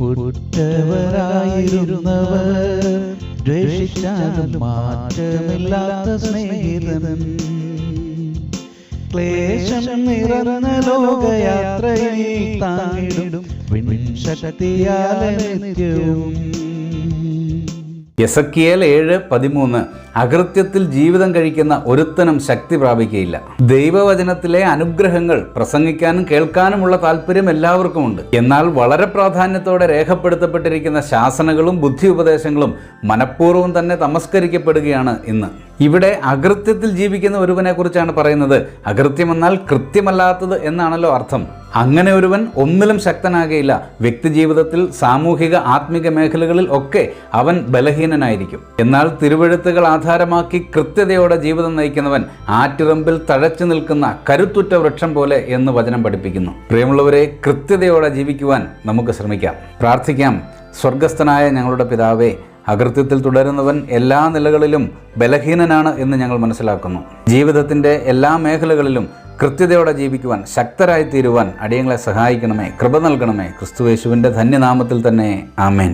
ഉറ്റവരായിരുന്നവർ ദ്വേഷിച്ചാലും മാറ്റമില്ലാത്ത സ്നേഹിതൻ. ക്ലേശം നിറഞ്ഞ ലോകയാത്രയിൽ താങ്ങിടും വിൻ നിത്യവും. യസക്കിയേൽ ഏഴ് പതിമൂന്ന് അകൃത്യത്തിൽ ജീവിതം കഴിക്കുന്ന ഒരുത്തനും ശക്തി പ്രാപിക്കുകയില്ല ദൈവവചനത്തിലെ അനുഗ്രഹങ്ങൾ പ്രസംഗിക്കാനും കേൾക്കാനുമുള്ള താല്പര്യം എല്ലാവർക്കുമുണ്ട്. എന്നാൽ വളരെ പ്രാധാന്യത്തോടെ രേഖപ്പെടുത്തപ്പെട്ടിരിക്കുന്ന ശാസനകളും ബുദ്ധി ഉപദേശങ്ങളും മനഃപൂർവം തന്നെ തമസ്കരിക്കപ്പെടുകയാണ് ഇന്ന്. ഇവിടെ അകൃത്യത്തിൽ ജീവിക്കുന്ന ഒരുവനെക്കുറിച്ചാണ് പറയുന്നത്. അകൃത്യമെന്നാൽ കൃത്യമല്ലാത്തത് എന്നാണല്ലോ അർത്ഥം. അങ്ങനെ ഒരുവൻ ഒന്നിലും ശക്തനാകയില്ല. വ്യക്തിജീവിതത്തിൽ സാമൂഹിക ആത്മിക മേഖലകളിൽ ഒക്കെ അവൻ ബലഹീനനായിരിക്കും. എന്നാൽ തിരുവഴുത്തുകൾ ആധാരമാക്കി കൃത്യതയോടെ ജീവിതം നയിക്കുന്നവൻ ആറ്റിറമ്പിൽ തഴച്ചു നിൽക്കുന്ന കരുത്തുറ്റ വൃക്ഷം പോലെ എന്ന് വചനം പഠിപ്പിക്കുന്നു. പ്രിയമുള്ളവരെ കൃത്യതയോടെ ജീവിക്കുവാൻ നമുക്ക് ശ്രമിക്കാം. പ്രാർത്ഥിക്കാം. സ്വർഗസ്ഥനായ ഞങ്ങളുടെ പിതാവേ അകൃത്യത്തിൽ തുടരുന്നവൻ എല്ലാ നിലകളിലും ബലഹീനനാണ് എന്ന് ഞങ്ങൾ മനസ്സിലാക്കുന്നു. ജീവിതത്തിന്റെ എല്ലാ മേഖലകളിലും കൃത്യതയോടെ ജീവിക്കുവാൻ ശക്തരായി തീരുവാൻ അടിയങ്ങളെ സഹായിക്കണമേ കൃപ നൽകണമേ. ക്രിസ്തുവേശുവിന്റെ ധന്യനാമത്തിൽ തന്നെ ആമേൻ.